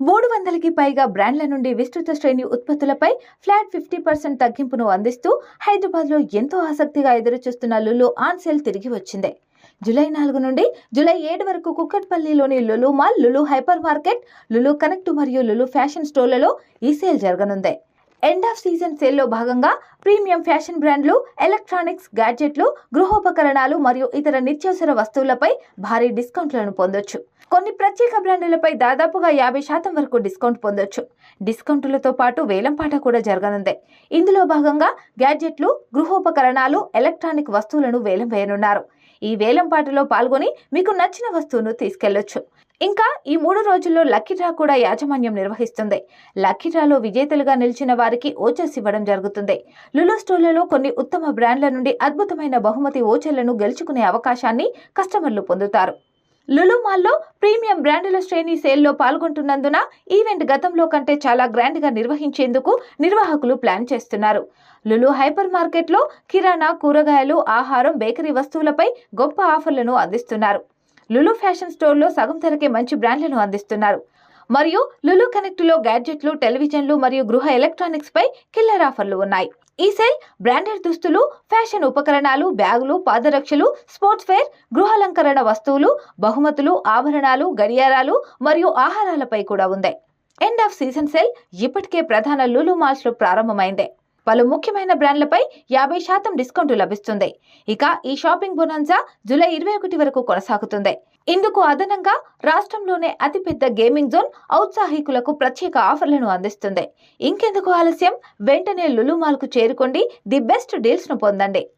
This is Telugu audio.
మూడు వందలకి పైగా బ్రాండ్ల నుండి విస్తృత శ్రేణి ఉత్పత్తులపై ఫ్లాట్ ఫిఫ్టీ పర్సెంట్ తగ్గింపును అందిస్తూ హైదరాబాద్లో ఎంతో ఆసక్తిగా ఎదురుచూస్తున్న లులు ఆన్ సేల్ తిరిగి వచ్చింది. జూలై నాలుగు నుండి జూలై ఏడు వరకు కుక్కట్పల్లిలోని Lulu mall Lulu hypermarket Lulu connect మరియు లులు ఫ్యాషన్ స్టోర్లలో ఈ సేల్ జరగనుంది. ఎండ్ ఆఫ్ సీజన్ సేల్లో భాగంగా ప్రీమియం ఫ్యాషన్ బ్రాండ్లు ఎలక్ట్రానిక్స్ గ్యాడ్జెట్లు గృహోపకరణాలు మరియు ఇతర నిత్యావసర వస్తువులపై భారీ డిస్కౌంట్లను పొందొచ్చు. కొన్ని ప్రత్యేక బ్రాండ్లపై దాదాపుగా యాభై శాతం వరకు డిస్కౌంట్ పొందొచ్చు. డిస్కౌంట్లతో పాటు వేలంపాట కూడా జరగనుంది. ఇందులో భాగంగా గ్యాడ్జెట్లు గృహోపకరణాలు ఎలక్ట్రానిక్ వస్తువులను వేలం వేయనున్నారు. ఈ వేలంపాటలో పాల్గొని మీకు నచ్చిన వస్తువును తీసుకెళ్ళొచ్చు. ఇంకా ఈ మూడు రోజుల్లో లక్కీ డ్రా కూడా యాజమాన్యం నిర్వహిస్తుంది. లక్కీ డ్రాలో విజేతలుగా నిలిచిన వారికి ఓచర్స్ ఇవ్వడం జరుగుతుంది. లులో స్టోర్లలో కొన్ని ఉత్తమ బ్రాండ్ల నుండి అద్భుతమైన బహుమతి ఓచర్లను గెలుచుకునే అవకాశాన్ని కస్టమర్లు పొందుతారు. లులు మాల్లో ప్రీమియం బ్రాండుల శ్రేణి సేల్లో పాల్గొంటున్నందున ఈవెంట్ గతంలో కంటే చాలా గ్రాండ్గా నిర్వహించేందుకు నిర్వాహకులు ప్లాన్ చేస్తున్నారు. లులు హైపర్ మార్కెట్లో కిరాణా కూరగాయలు ఆహారం బేకరీ వస్తువులపై గొప్ప ఆఫర్లను అందిస్తున్నారు. లులు ఫ్యాషన్ స్టోర్లో సగం ధరకే మంచి బ్రాండ్లను అందిస్తున్నారు. మరియు లులు కనెక్ట్లో గ్యాడ్జెట్లు టెలివిజన్లు మరియు గృహ ఎలక్ట్రానిక్స్పై కిల్లర్ ఆఫర్లు ఉన్నాయి. ఈ సెల్ బ్రాండెడ్ దుస్తులు ఫ్యాషన్ ఉపకరణాలు బ్యాగులు పాదరక్షలు స్పోర్ట్స్ వేర్ గృహాలంకరణ వస్తువులు బహుమతులు ఆభరణాలు గడియారాలు మరియు ఆహారాలపై కూడా ఉంది. ఎండ్ ఆఫ్ సీజన్ సెల్ ఇప్పటికే ప్రధాన లూలు మాల్స్లో ప్రారంభమైంది. పలు ముఖ్యమైన బ్రాండ్లపై యాభై శాతం డిస్కౌంట్ లభిస్తుంది. ఇక ఈ షాపింగ్ బొనాన్సా జూలై ఇరవై ఒకటి వరకు కొనసాగుతుంది. ఇందుకు అదనంగా రాష్ట్రంలోనే అతిపెద్ద గేమింగ్ జోన్ ఔత్సాహికులకు ప్రత్యేక ఆఫర్లను అందిస్తుంది. ఇంకెందుకు ఆలస్యం? వెంటనే లులుమాల్కు చేరుకోండి. ది బెస్ట్ డీల్స్ను పొందండి.